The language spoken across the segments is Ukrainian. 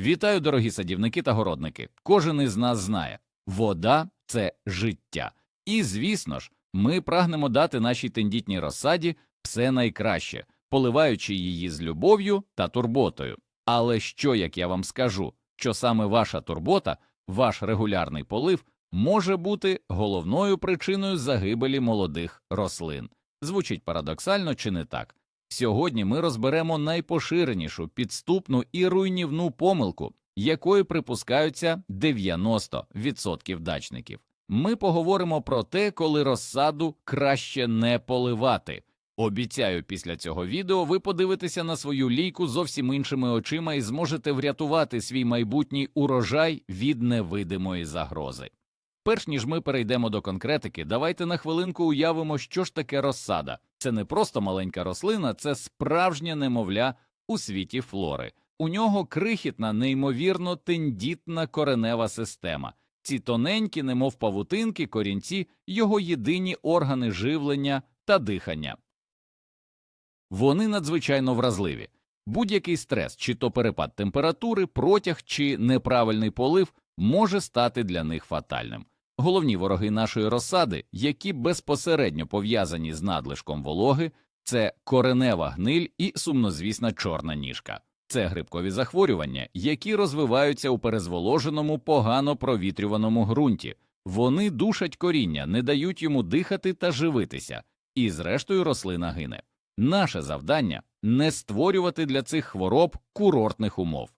Вітаю, дорогі садівники та городники. Кожен із нас знає, вода це життя. І, звісно ж, ми прагнемо дати нашій тендітній розсаді все найкраще, поливаючи її з любов'ю та турботою. Але що, як я вам скажу, що саме ваша турбота, ваш регулярний полив може бути головною причиною загибелі молодих рослин. Звучить парадоксально чи не так? Сьогодні ми розберемо найпоширенішу підступну і руйнівну помилку, якої припускаються 90% дачників. Ми поговоримо про те, коли розсаду краще не поливати. Обіцяю, після цього відео ви подивитеся на свою лійку зовсім іншими очима і зможете врятувати свій майбутній урожай від невидимої загрози. Перш ніж ми перейдемо до конкретики, давайте на хвилинку уявимо, що ж таке розсада. Це не просто маленька рослина, це справжнє немовля у світі флори. У нього крихітна, неймовірно тендітна коренева система. Ці тоненькі, немов павутинки, корінці, його єдині органи живлення та дихання. Вони надзвичайно вразливі. Будь-який стрес, чи то перепад температури, протяг чи неправильний полив може стати для них фатальним. Головні вороги нашої розсади, які безпосередньо пов'язані з надлишком вологи, це коренева гниль і сумнозвісна чорна ніжка. Це грибкові захворювання, які розвиваються у перезволоженому, погано провітрюваному ґрунті. Вони душать коріння, не дають йому дихати та живитися, і зрештою рослина гине. Наше завдання не створювати для цих хвороб курортних умов.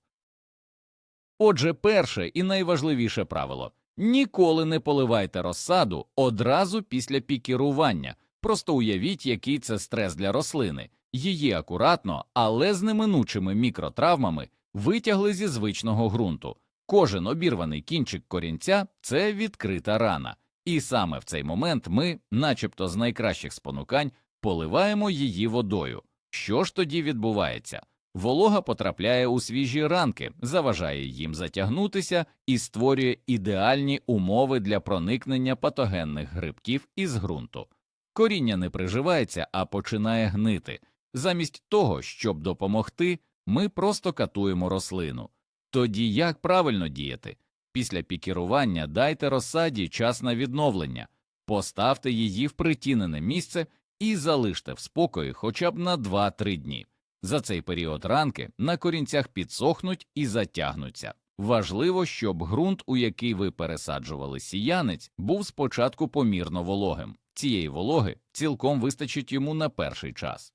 Отже, перше і найважливіше правило ніколи не поливайте розсаду одразу після пікірування. Просто уявіть, який це стрес для рослини. Її акуратно, але з неминучими мікротравмами витягли зі звичного ґрунту. Кожен обірваний кінчик корінця це відкрита рана. І саме в цей момент ми, начебто з найкращих спонукань, поливаємо її водою. Що ж тоді відбувається? Волога потрапляє у свіжі ранки, заважає їм затягнутися і створює ідеальні умови для проникнення патогенних грибків із ґрунту. Коріння не приживається, а починає гнити. Замість того, щоб допомогти, ми просто катуємо рослину. Тоді як правильно діяти? Після пікірування дайте розсаді час на відновлення, поставте її в притінене місце і залиште в спокої хоча б на 2-3 дні. За цей період ранки на корінцях підсохнуть і затягнуться. Важливо, щоб ґрунт, у який ви пересаджували сіянець, був спочатку помірно вологим. Цієї вологи цілком вистачить йому на перший час.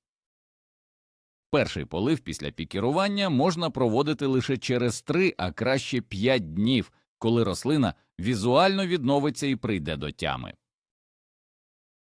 Перший полив після пікірування можна проводити лише через 3, а краще 5 днів, коли рослина візуально відновиться і прийде до тями.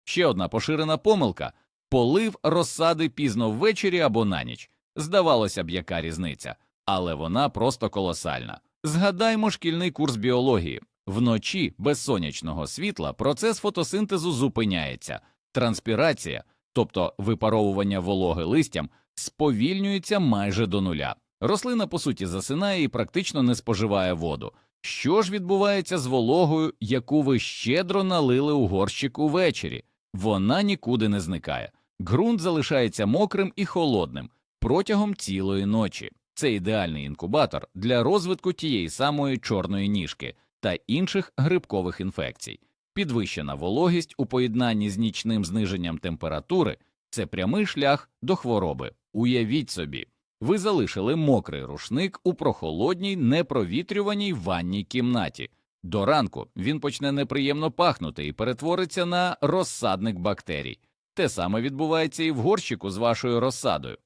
Ще одна поширена помилка полив розсади пізно ввечері або на ніч. Здавалося б, яка різниця, але вона просто колосальна. Згадаймо шкільний курс біології. Вночі без сонячного світла процес фотосинтезу зупиняється, транспірація, тобто випаровування вологи листям, сповільнюється майже до нуля. Рослина, по суті, засинає і практично не споживає воду. Що ж відбувається з вологою, яку ви щедро налили у горщик увечері? Вона нікуди не зникає. Ґрунт залишається мокрим і холодним протягом цілої ночі. Це ідеальний інкубатор для розвитку тієї самої чорної ніжки та інших грибкових інфекцій. Підвищена вологість у поєднанні з нічним зниженням температури це прямий шлях до хвороби. Уявіть собі, ви залишили мокрий рушник у прохолодній, непровітрюваній ванній кімнаті. До ранку він почне неприємно пахнути і перетвориться на розсадник бактерій. Те саме відбувається і в горщику з вашою розсадою.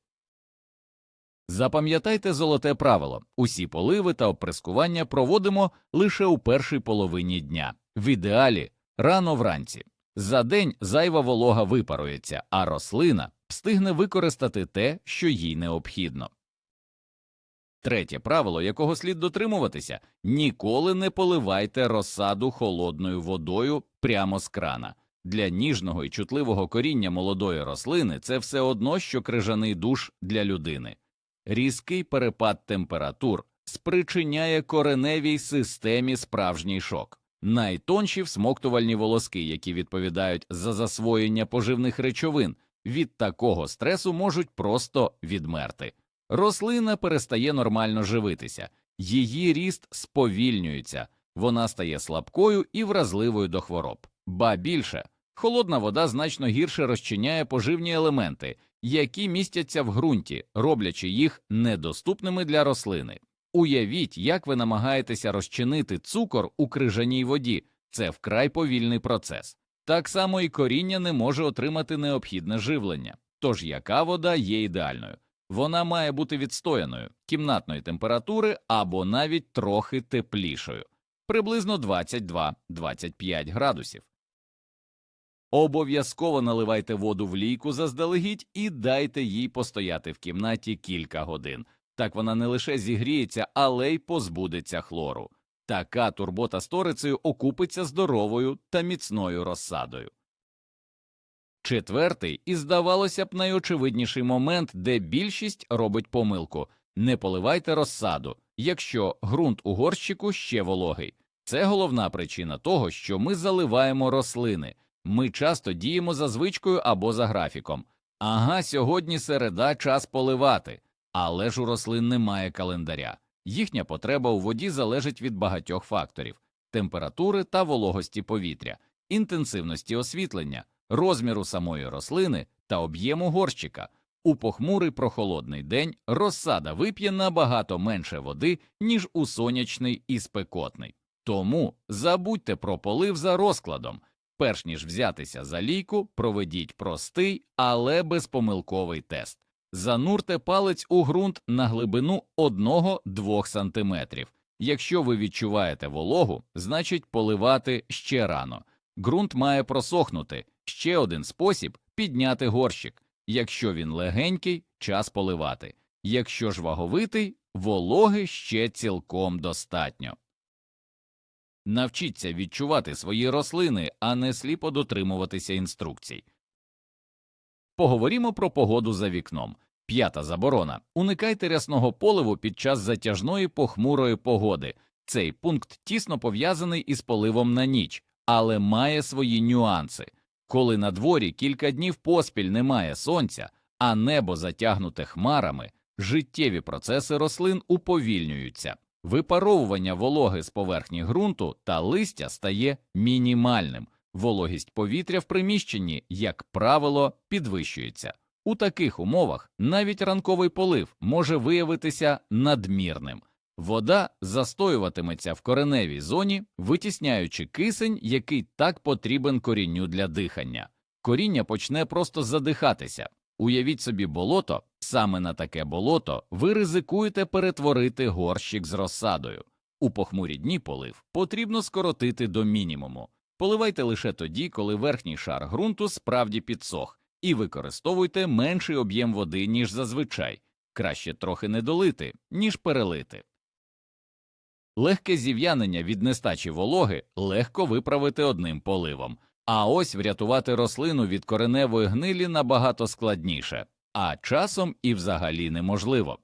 Запам'ятайте золоте правило усі поливи та оприскування проводимо лише у першій половині дня, в ідеалі рано вранці. За день зайва волога випарується, а рослина встигне використати те, що їй необхідно. Третє правило, якого слід дотримуватися ніколи не поливайте розсаду холодною водою прямо з крана. Для ніжного і чутливого коріння молодої рослини це все одно, що крижаний душ для людини. Різкий перепад температур спричиняє кореневій системі справжній шок. Найтонші всмоктувальні волоски, які відповідають за засвоєння поживних речовин, від такого стресу можуть просто відмерти. Рослина перестає нормально живитися, її ріст сповільнюється, вона стає слабкою і вразливою до хвороб. Ба більше, холодна вода значно гірше розчиняє поживні елементи, які містяться в ґрунті, роблячи їх недоступними для рослини. Уявіть, як ви намагаєтеся розчинити цукор у крижаній воді, це вкрай повільний процес. Так само і коріння не може отримати необхідне живлення. Tож яка вода є ідеальною? Вона має бути відстояною, кімнатної температури або навіть трохи теплішою, приблизно 22-25 градусів. Обов'язково наливайте воду в лійку заздалегідь і дайте їй постояти в кімнаті кілька годин. Так вона не лише зігріється, але й позбудеться хлору. Така турбота сторицею окупиться здоровою та міцною розсадою. Четвертий і, здавалося б, найочевидніший момент, де більшість робить помилку не поливайте розсаду, якщо ґрунт у горщику ще вологий. Це головна причина того, що ми заливаємо рослини. Ми часто діємо за звичкою або за графіком. Ага, сьогодні середа час поливати, але ж у рослин немає календаря. Їхня потреба у воді залежить від багатьох факторів температури та вологості повітря, інтенсивності освітлення, розміру самої рослини та об'єму горщика. У похмурий прохолодний день розсада вип'є набагато менше води, ніж у сонячний і спекотний. Тому забудьте про полив за розкладом. Перш ніж взятися за лійку, проведіть простий, але безпомилковий тест. Занурте палець у ґрунт на глибину 1-2 см. Якщо ви відчуваєте вологу, значить поливати ще рано. Ґрунт має просохнути. Ще один спосіб підняти горщик. Якщо він легенький, час поливати. Якщо ж ваговитий, вологи ще цілком достатньо. Навчіться відчувати свої рослини, а не сліпо дотримуватися інструкцій. Поговоримо про погоду за вікном. П'ята заборона. Уникайте рясного поливу під час затяжної похмурої погоди. Цей пункт тісно пов'язаний із поливом на ніч, але має свої нюанси. Коли на дворі кілька днів поспіль немає сонця, а небо затягнуте хмарами, життєві процеси рослин уповільнюються. Випаровування вологи з поверхні ґрунту та листя стає мінімальним. Вологість повітря в приміщенні, як правило, підвищується. У таких умовах навіть ранковий полив може виявитися надмірним. Вода застоюватиметься в кореневій зоні, витісняючи кисень, який так потрібен корінню для дихання. Коріння почне просто задихатися. Уявіть собі болото, саме на таке болото ви ризикуєте перетворити горщик з розсадою. У похмурі дні полив потрібно скоротити до мінімуму. Поливайте лише тоді, коли верхній шар ґрунту справді підсох, і використовуйте менший об'єм води, ніж зазвичай. Краще трохи не долити, ніж перелити. Легке зів'янення від нестачі вологи легко виправити одним поливом, а ось врятувати рослину від кореневої гнилі набагато складніше, а часом і взагалі неможливо.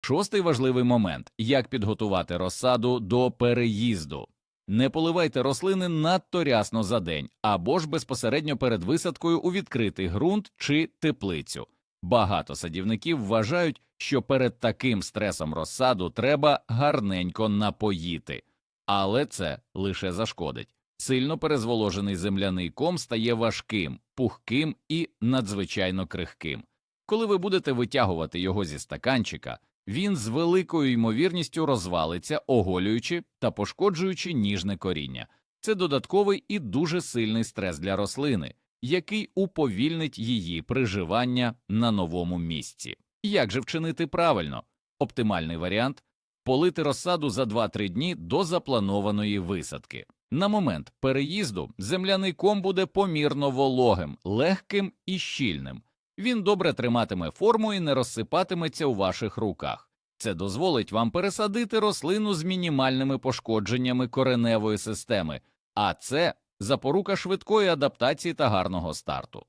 Шостий важливий момент як підготувати розсаду до переїзду. Не поливайте рослини надто рясно за день або ж безпосередньо перед висадкою у відкритий ґрунт чи теплицю. Багато садівників вважають, що перед таким стресом розсаду треба гарненько напоїти, але це лише зашкодить. Сильно перезволожений земляний ком стає важким, пухким і надзвичайно крихким. Коли ви будете витягувати його зі стаканчика, він з великою ймовірністю розвалиться, оголюючи та пошкоджуючи ніжне коріння. Це додатковий і дуже сильний стрес для рослини, який уповільнить її приживання на новому місці. Як же вчинити правильно? Оптимальний варіант полити розсаду за 2-3 дні до запланованої висадки. На момент переїзду земляний ком буде помірно вологим, легким і щільним. Він добре триматиме форму і не розсипатиметься у ваших руках. Це дозволить вам пересадити рослину з мінімальними пошкодженнями кореневої системи, а це запорука швидкої адаптації та гарного старту.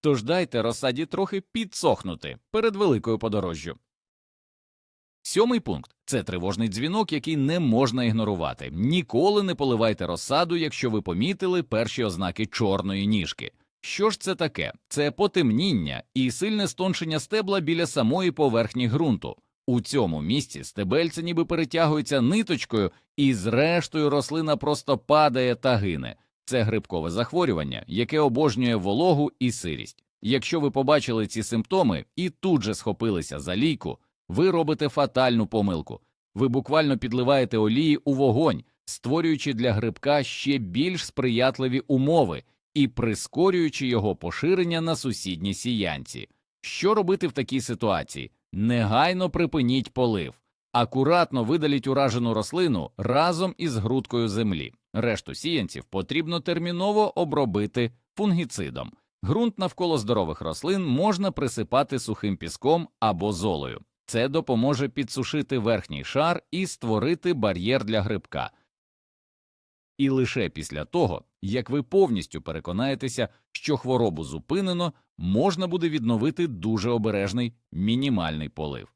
Тож дайте розсаді трохи підсохнути перед великою подорожжю. Сьомий пункт це тривожний дзвінок, який не можна ігнорувати. Ніколи не поливайте розсаду, якщо ви помітили перші ознаки чорної ніжки. Що ж це таке? Це потемніння і сильне стоншення стебла біля самої поверхні ґрунту. У цьому місці стебельце ніби перетягується ниточкою, і зрештою рослина просто падає та гине. Це грибкове захворювання, яке обожнює вологу і сирість. Якщо ви побачили ці симптоми і тут же схопилися за лійку, ви робите фатальну помилку. Ви буквально підливаєте олії у вогонь, створюючи для грибка ще більш сприятливі умови і прискорюючи його поширення на сусідні сіянці. Що робити в такій ситуації? Негайно припиніть полив. Акуратно видаліть уражену рослину разом із грудкою землі. Решту сіянців потрібно терміново обробити фунгіцидом. Ґрунт навколо здорових рослин можна присипати сухим піском або золою. Це допоможе підсушити верхній шар і створити бар'єр для грибка. І лише після того, як ви повністю переконаєтеся, що хворобу зупинено, можна буде відновити дуже обережний мінімальний полив.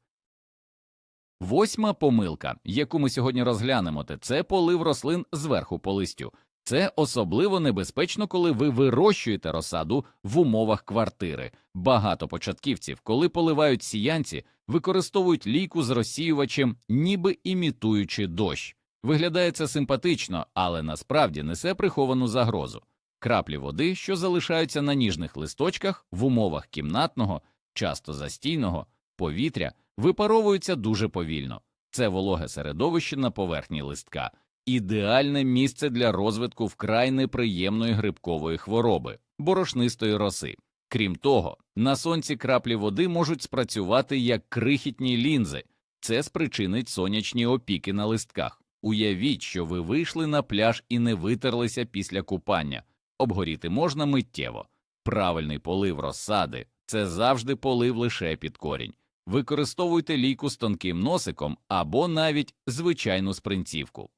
Восьма помилка, яку ми сьогодні розглянемо, це полив рослин зверху по листю. Це особливо небезпечно, коли ви вирощуєте розсаду в умовах квартири. Багато початківців, коли поливають сіянці, використовують лійку з розсіювачем, ніби імітуючи дощ. Виглядає це симпатично, але насправді несе приховану загрозу. Краплі води, що залишаються на ніжних листочках в умовах кімнатного, часто застійного повітря, випаровуються дуже повільно. Це вологе середовище на поверхні листка, ідеальне місце для розвитку вкрай неприємної грибкової хвороби, борошнистої роси. Крім того, на сонці краплі води можуть спрацювати як крихітні лінзи, це спричинить сонячні опіки на листках. Уявіть, що ви вийшли на пляж і не витерлися після купання. Обгоріти можна миттєво. Правильний полив розсади це завжди полив лише під корінь. Використовуйте лійку з тонким носиком або навіть звичайну спринцівку.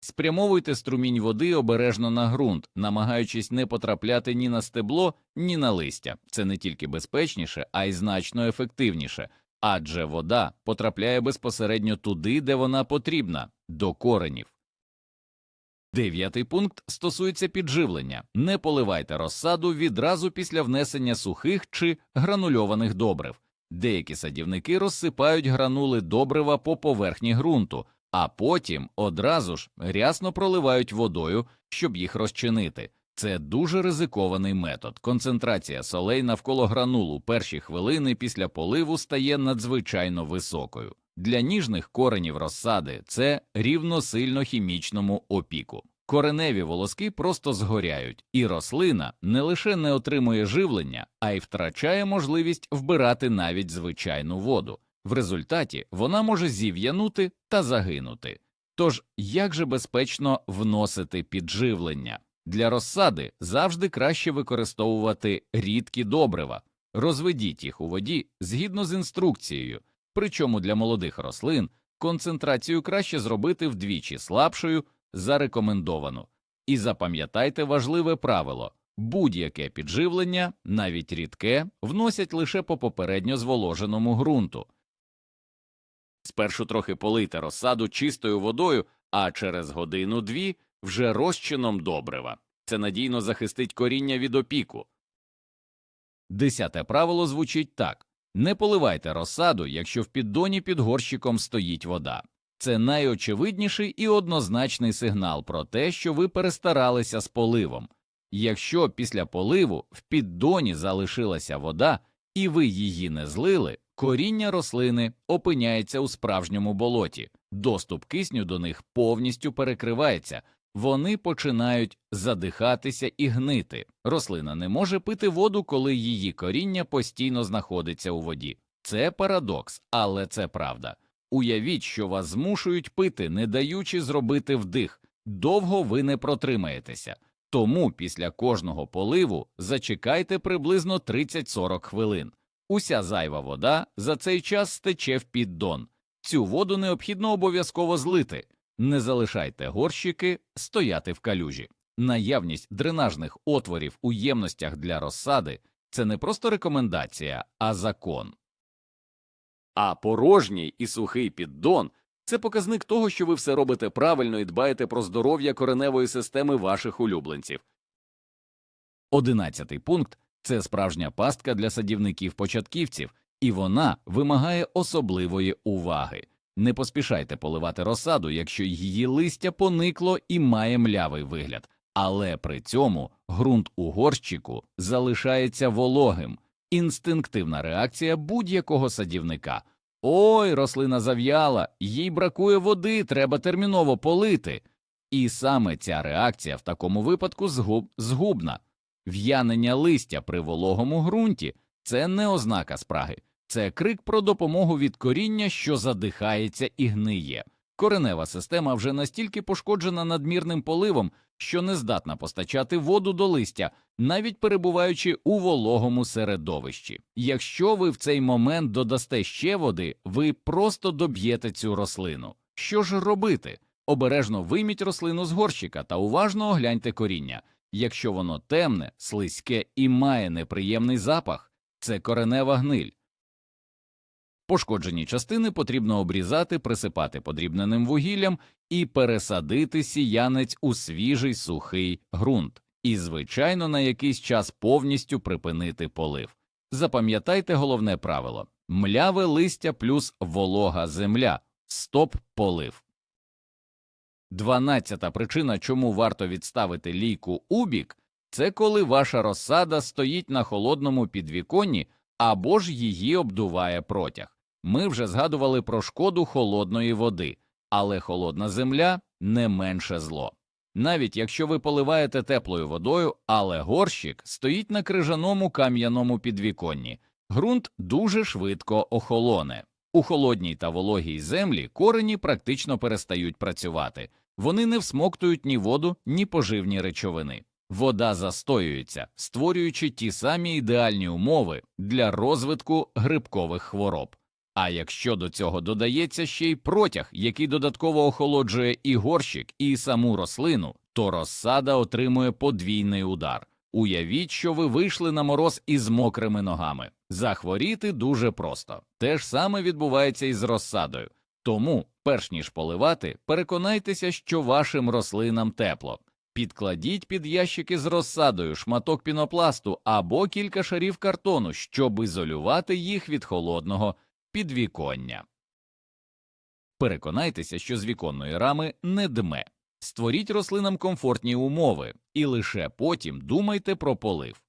Спрямовуйте струмінь води обережно на ґрунт, намагаючись не потрапляти ні на стебло, ні на листя. Це не тільки безпечніше, а й значно ефективніше, адже вода потрапляє безпосередньо туди, де вона потрібна, до коренів. Дев'ятий пункт стосується підживлення. Не поливайте розсаду відразу після внесення сухих чи гранульованих добрив. Деякі садівники розсипають гранули добрива по поверхні ґрунту, а потім одразу ж рясно проливають водою, щоб їх розчинити. Це дуже ризикований метод. Концентрація солей навколо гранулу перші хвилини після поливу стає надзвичайно високою. Для ніжних коренів розсади це рівносильно хімічному опіку. Кореневі волоски просто згоряють, і рослина не лише не отримує живлення, а й втрачає можливість вбирати навіть звичайну воду. В результаті вона може зів'янути та загинути. Тож як же безпечно вносити підживлення? Для розсади завжди краще використовувати рідкі добрива, розведіть їх у воді згідно з інструкцією, причому для молодих рослин концентрацію краще зробити вдвічі слабшою за рекомендовану. І запам'ятайте важливе правило будь-яке підживлення, навіть рідке, вносять лише по попередньо зволоженому ґрунту. Спершу трохи полийте розсаду чистою водою, а через годину-дві вже розчином добрива. Це надійно захистить коріння від опіку. Десяте правило звучить так не поливайте розсаду, якщо в піддоні під горщиком стоїть вода. Це найочевидніший і однозначний сигнал про те, що ви перестаралися з поливом. Якщо після поливу в піддоні залишилася вода, і ви її не злили, коріння рослини опиняється у справжньому болоті, доступ кисню до них повністю перекривається, вони починають задихатися і гнити. Рослина не може пити воду, коли її коріння постійно знаходиться у воді. Це парадокс, але це правда. Уявіть, що вас змушують пити, не даючи зробити вдих. Довго ви не протримаєтеся. Тому після кожного поливу зачекайте приблизно 30-40 хвилин. Уся зайва вода за цей час стече в піддон. Цю воду необхідно обов'язково злити. Не залишайте горщики стояти в калюжі. Наявність дренажних отворів у ємностях для розсади це не просто рекомендація, а закон. А порожній і сухий піддон це показник того, що ви все робите правильно і дбаєте про здоров'я кореневої системи ваших улюбленців. Одинадцятий пункт це справжня пастка для садівників початківців. і вона вимагає особливої уваги. Не поспішайте поливати розсаду, якщо її листя поникло і має млявий вигляд, але при цьому ґрунт у горщику залишається вологим. Інстинктивна реакція будь-якого садівника. Ой, рослина зав'яла, їй бракує води, треба терміново полити. І саме ця реакція в такому випадку згуб, згубна. В'янення листя при вологому ґрунті це не ознака спраги, це крик про допомогу від коріння, що задихається і гниє. Коренева система вже настільки пошкоджена надмірним поливом, що не здатна постачати воду до листя, навіть перебуваючи у вологому середовищі. Якщо ви в цей момент додасте ще води, ви просто доб'єте цю рослину. Що ж робити? Обережно вийміть рослину з горщика та уважно огляньте коріння. Якщо воно темне, слизьке і має неприємний запах, це коренева гниль. Пошкоджені частини потрібно обрізати, присипати подрібненим вугіллям і пересадити сіянець у свіжий сухий ґрунт, і, звичайно, на якийсь час повністю припинити полив. Запам'ятайте головне правило мляве листя плюс волога земля, стоп полив. Дванадцята причина, чому варто відставити лійку у бік, це коли ваша розсада стоїть на холодному підвіконні або ж її обдуває протяг. Ми вже згадували про шкоду холодної води, але холодна земля не менше зло. Навіть якщо ви поливаєте теплою водою, але горщик стоїть на крижаному кам'яному підвіконні, ґрунт дуже швидко охолоне. У холодній та вологій землі корені практично перестають працювати, вони не всмоктують ні воду, ні поживні речовини. Вода застоюється, створюючи ті самі ідеальні умови для розвитку грибкових хвороб. А якщо до цього додається ще й протяг, який додатково охолоджує і горщик, і саму рослину, то розсада отримує подвійний удар. Уявіть, що ви вийшли на мороз із мокрими ногами. Захворіти дуже просто. Те ж саме відбувається і з розсадою. Тому, перш ніж поливати, переконайтеся, що вашим рослинам тепло. Підкладіть під ящики з розсадою шматок пінопласту або кілька шарів картону, щоб ізолювати їх від холодного підвіконня. Переконайтеся, що з віконної рами не дме. Створіть рослинам комфортні умови і лише потім думайте про полив.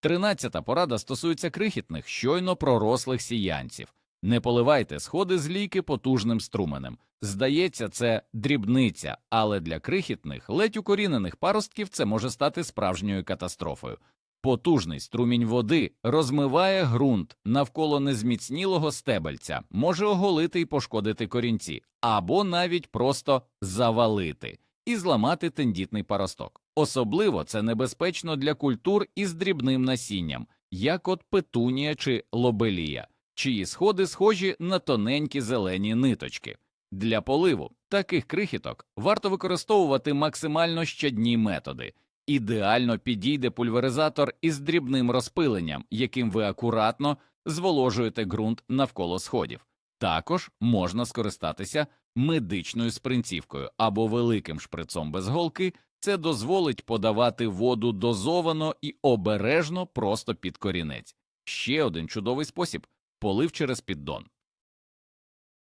Тринадцята порада стосується крихітних, щойно пророслих сіянців. Не поливайте сходи з лійки потужним струменем. Здається, це дрібниця, але для крихітних, ледь укорінених паростків це може стати справжньою катастрофою. Потужний струмінь води розмиває ґрунт навколо незміцнілого стебельця, може оголити і пошкодити корінці, або навіть просто завалити і зламати тендітний паросток. Особливо це небезпечно для культур із дрібним насінням, як от петунія чи лобелія, чиї сходи схожі на тоненькі зелені ниточки. Для поливу таких крихіток варто використовувати максимально щодні методи. Ідеально підійде пульверизатор із дрібним розпиленням, яким ви акуратно зволожуєте ґрунт навколо сходів. Також можна скористатися медичною спринцівкою або великим шприцом без голки. Це дозволить подавати воду дозовано і обережно просто під корінець. Ще один чудовий спосіб полив через піддон.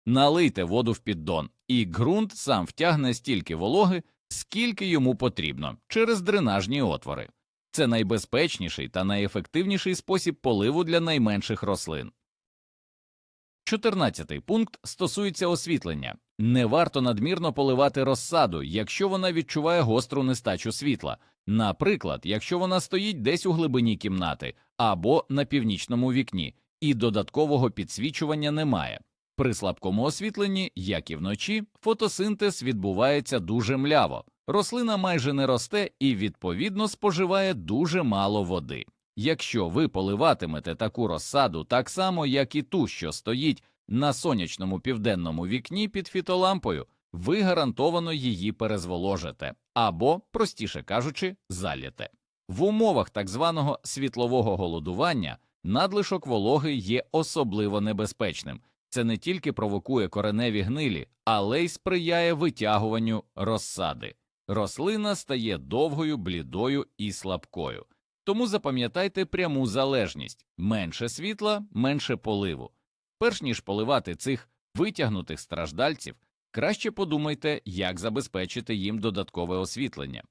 Налийте воду в піддон, і ґрунт сам втягне стільки вологи, скільки йому потрібно через дренажні отвори. Це найбезпечніший та найефективніший спосіб поливу для найменших рослин. Чотирнадцятий пункт стосується освітлення. Не варто надмірно поливати розсаду, якщо вона відчуває гостру нестачу світла, наприклад, якщо вона стоїть десь у глибині кімнати або на північному вікні, і додаткового підсвічування немає. При слабкому освітленні, як і вночі, фотосинтез відбувається дуже мляво, рослина майже не росте і, відповідно, споживає дуже мало води. Якщо ви поливатимете таку розсаду так само, як і ту, що стоїть на сонячному південному вікні під фітолампою, ви гарантовано її перезволожите або, простіше кажучи, заліте. В умовах так званого світлового голодування надлишок вологи є особливо небезпечним. Це не тільки провокує кореневі гнилі, але й сприяє витягуванню розсади. Рослина стає довгою, блідою і слабкою. Тому запам'ятайте пряму залежність менше світла, менше поливу. Перш ніж поливати цих витягнутих страждальців, краще подумайте, як забезпечити їм додаткове освітлення.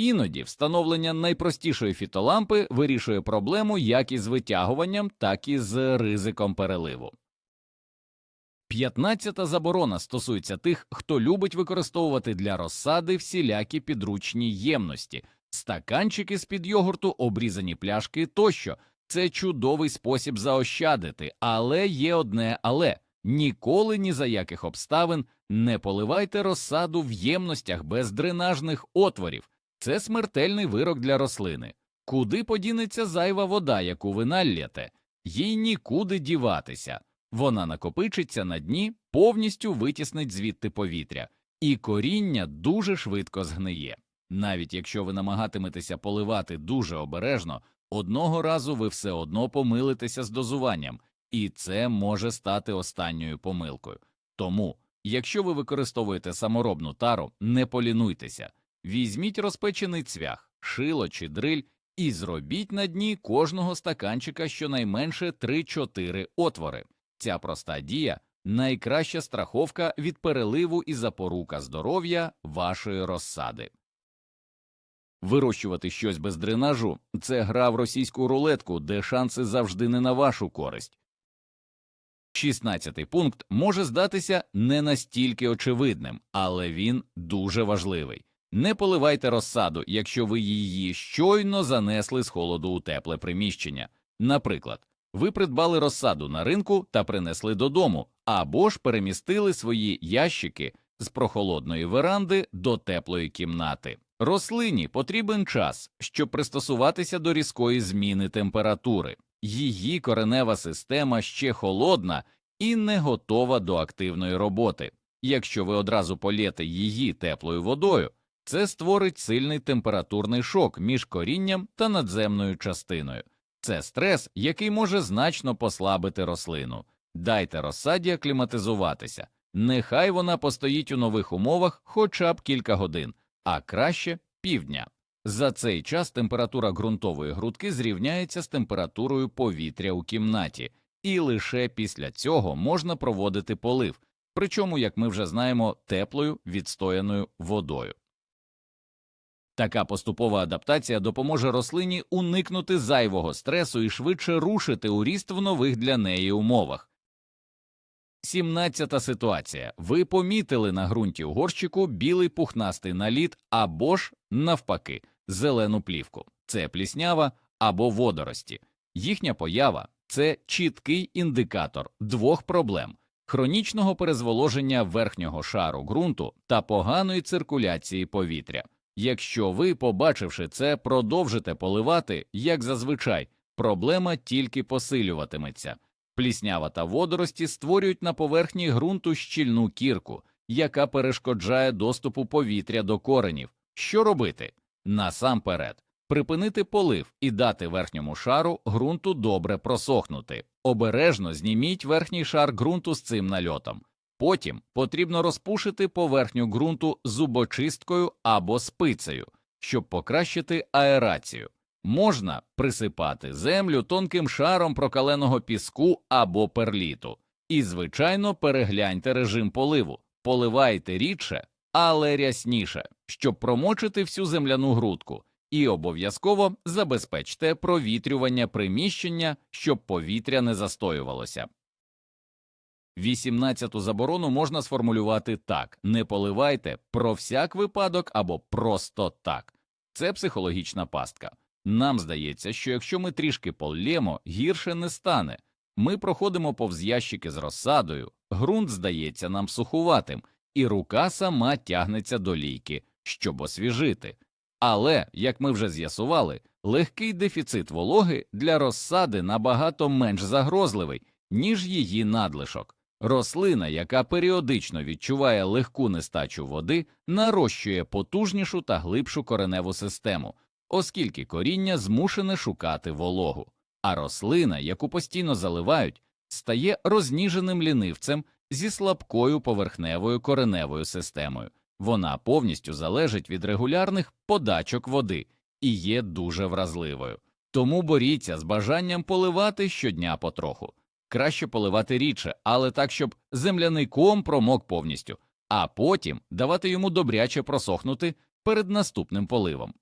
Іноді встановлення найпростішої фітолампи вирішує проблему як із витягуванням, так і з ризиком переливу. П'ятнадцята заборона стосується тих, хто любить використовувати для розсади всілякі підручні ємності, стаканчики з під йогурту, обрізані пляшки тощо. Це чудовий спосіб заощадити, але є одне але ніколи ні за яких обставин не поливайте розсаду в ємностях без дренажних отворів. Це смертельний вирок для рослини. Куди подінеться зайва вода, яку ви наллєте? Їй нікуди діватися. Вона накопичиться на дні, повністю витіснить звідти повітря, і коріння дуже швидко згниє. Навіть якщо ви намагатиметеся поливати дуже обережно, одного разу ви все одно помилитеся з дозуванням, і це може стати останньою помилкою. Тому, якщо ви використовуєте саморобну тару, не полінуйтеся, візьміть розпечений цвях, шило чи дриль і зробіть на дні кожного стаканчика щонайменше 3-4 отвори. Ця проста дія найкраща страховка від переливу і запорука здоров'я вашої розсади. Вирощувати щось без дренажу це гра в російську рулетку, де шанси завжди не на вашу користь. Шістнадцятий пункт може здатися не настільки очевидним, але він дуже важливий. Не поливайте розсаду, якщо ви її щойно занесли з холоду у тепле приміщення. Наприклад, ви придбали розсаду на ринку та принесли додому, або ж перемістили свої ящики з прохолодної веранди до теплої кімнати. Рослині потрібен час, щоб пристосуватися до різкої зміни температури. Її коренева система ще холодна і не готова до активної роботи. Якщо ви одразу полєте її теплою водою, це створить сильний температурний шок між корінням та надземною частиною. Це стрес, який може значно послабити рослину. Дайте розсаді акліматизуватися. Нехай вона постоїть у нових умовах хоча б кілька годин, а краще півдня. За цей час температура ґрунтової грудки зрівняється з температурою повітря у кімнаті, і лише після цього можна проводити полив, причому, як ми вже знаємо, теплою відстояною водою. Така поступова адаптація допоможе рослині уникнути зайвого стресу і швидше рушити у ріст в нових для неї умовах. Сімнадцята ситуація. Ви помітили на ґрунті у горщику білий пухнастий наліт або ж, навпаки, зелену плівку. Це пліснява або водорості. Їхня поява це чіткий індикатор двох проблем хронічного перезволоження верхнього шару ґрунту та поганої циркуляції повітря. Якщо ви, побачивши це, продовжите поливати, як зазвичай, проблема тільки посилюватиметься. Пліснява та водорості створюють на поверхні ґрунту щільну кірку, яка перешкоджає доступу повітря до коренів. Що робити? Насамперед, припинити полив і дати верхньому шару ґрунту добре просохнути. Обережно зніміть верхній шар ґрунту з цим нальотом. Потім потрібно розпушити поверхню ґрунту зубочисткою або спицею, щоб покращити аерацію. Можна присипати землю тонким шаром прокаленого піску або перліту. І, звичайно, перегляньте режим поливу, поливайте рідше, але рясніше, щоб промочити всю земляну грудку, і обов'язково забезпечте провітрювання приміщення, щоб повітря не застоювалося. Вісімнадцяту заборону можна сформулювати так: не поливайте про всяк випадок або просто так. Це психологічна пастка. Нам здається, що якщо ми трішки полємо, гірше не стане. Ми проходимо повз ящики з розсадою, ґрунт здається нам сухуватим, і рука сама тягнеться до лійки, щоб освіжити. Але, як ми вже з'ясували, легкий дефіцит вологи для розсади набагато менш загрозливий, ніж її надлишок. Рослина, яка періодично відчуває легку нестачу води, нарощує потужнішу та глибшу кореневу систему, оскільки коріння змушене шукати вологу, а рослина, яку постійно заливають, стає розніженим лінивцем зі слабкою поверхневою кореневою системою. Вона повністю залежить від регулярних подачок води, і є дуже вразливою. Тому боріться з бажанням поливати щодня потроху. Краще поливати рідше, але так, щоб земляний ком промок повністю, а потім давати йому добряче просохнути перед наступним поливом.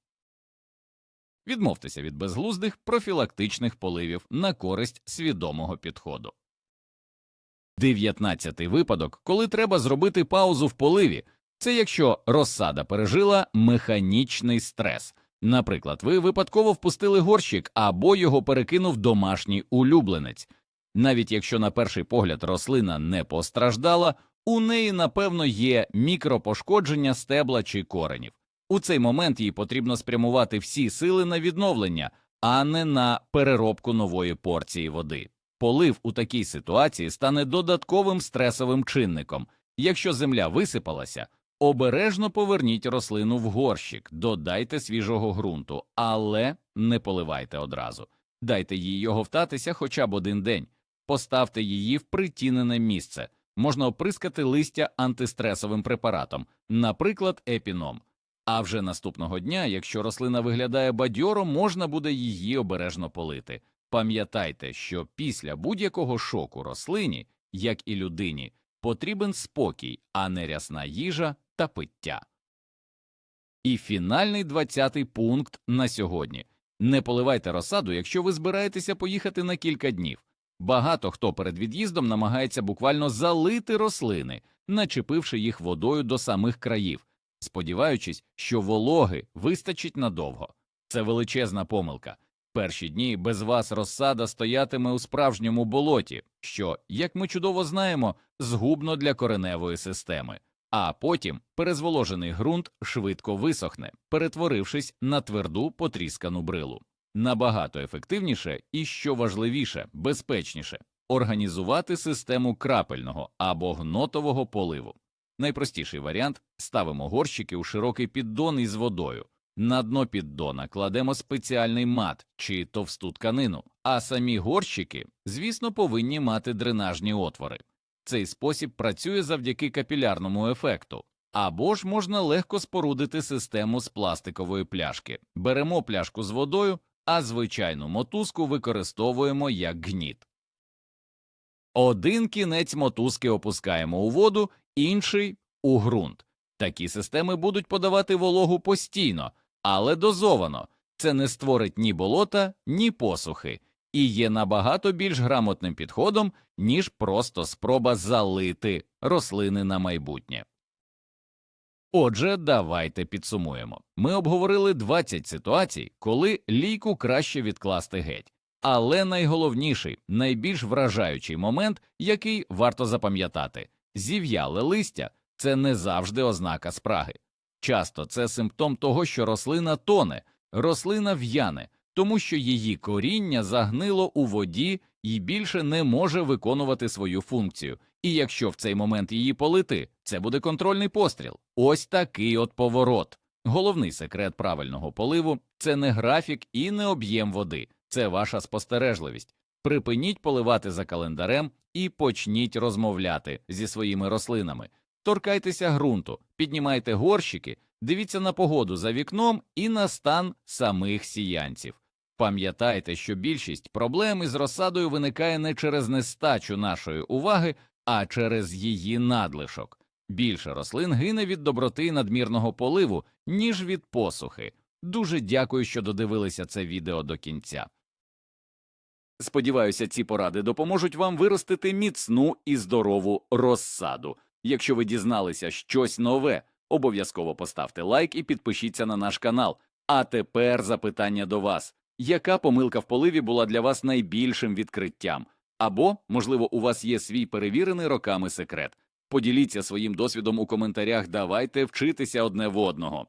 Відмовтеся від безглуздих профілактичних поливів на користь свідомого підходу. Дев'ятнадцятий випадок, коли треба зробити паузу в поливі, це якщо розсада пережила механічний стрес. Наприклад, ви випадково впустили горщик або його перекинув домашній улюбленець. Навіть якщо на перший погляд рослина не постраждала, у неї, напевно, є мікропошкодження стебла чи коренів. У цей момент їй потрібно спрямувати всі сили на відновлення, а не на переробку нової порції води. Полив у такій ситуації стане додатковим стресовим чинником. Якщо земля висипалася, обережно поверніть рослину в горщик, додайте свіжого ґрунту, але не поливайте одразу. Дайте їй його втатися хоча б один день, поставте її в притінене місце. Можна оприскати листя антистресовим препаратом, наприклад, епіном. А вже наступного дня, якщо рослина виглядає бадьоро, можна буде її обережно полити. Пам'ятайте, що після будь-якого шоку рослині, як і людині, потрібен спокій, а не рясна їжа та пиття. І фінальний двадцятий пункт на сьогодні не поливайте розсаду, якщо ви збираєтеся поїхати на кілька днів. Багато хто перед від'їздом намагається буквально залити рослини, начепивши їх водою до самих країв, сподіваючись, що вологи вистачить надовго. Це величезна помилка. Перші дні без вас розсада стоятиме у справжньому болоті, що, як ми чудово знаємо, згубно для кореневої системи, а потім перезволожений ґрунт швидко висохне, перетворившись на тверду потріскану брилу. Набагато ефективніше і, що важливіше, безпечніше організувати систему крапельного або гнотового поливу. Найпростіший варіант ставимо горщики у широкий піддон із водою. На дно піддона кладемо спеціальний мат чи товсту тканину, а самі горщики, звісно, повинні мати дренажні отвори. Цей спосіб працює завдяки капілярному ефекту. Або ж можна легко спорудити систему з пластикової пляшки. Беремо пляшку з водою, а звичайну мотузку використовуємо як гніт. Один кінець мотузки опускаємо у воду, інший у ґрунт. Такі системи будуть подавати вологу постійно, але дозовано. Це не створить ні болота, ні посухи, і є набагато більш грамотним підходом, ніж просто спроба залити рослини на майбутнє. Отже, давайте підсумуємо. Ми обговорили 20 ситуацій, коли лійку краще відкласти геть. Але найголовніший, найбільш вражаючий момент, який варто запам'ятати зів'яле листя це не завжди ознака спраги. Часто це симптом того, що рослина тоне, рослина в'яне, тому що її коріння загнило у воді і більше не може виконувати свою функцію. І якщо в цей момент її полити, це буде контрольний постріл. Ось такий от поворот. Головний секрет правильного поливу це не графік і не об'єм води, це ваша спостережливість. Припиніть поливати за календарем і почніть розмовляти зі своїми рослинами. Торкайтеся ґрунту, піднімайте горщики, дивіться на погоду за вікном і на стан самих сіянців. Пам'ятайте, що більшість проблем із розсадою виникає не через нестачу нашої уваги, а через її надлишок. Більше рослин гине від доброти надмірного поливу, ніж від посухи. Дуже дякую, що додивилися це відео до кінця. Сподіваюся, ці поради допоможуть вам виростити міцну і здорову розсаду. Якщо ви дізналися щось нове, обов'язково поставте лайк і підпишіться на наш канал. А тепер запитання до вас: яка помилка в поливі була для вас найбільшим відкриттям? Або, можливо, у вас є свій перевірений роками секрет. Поділіться своїм досвідом у коментарях, давайте вчитися одне в одного.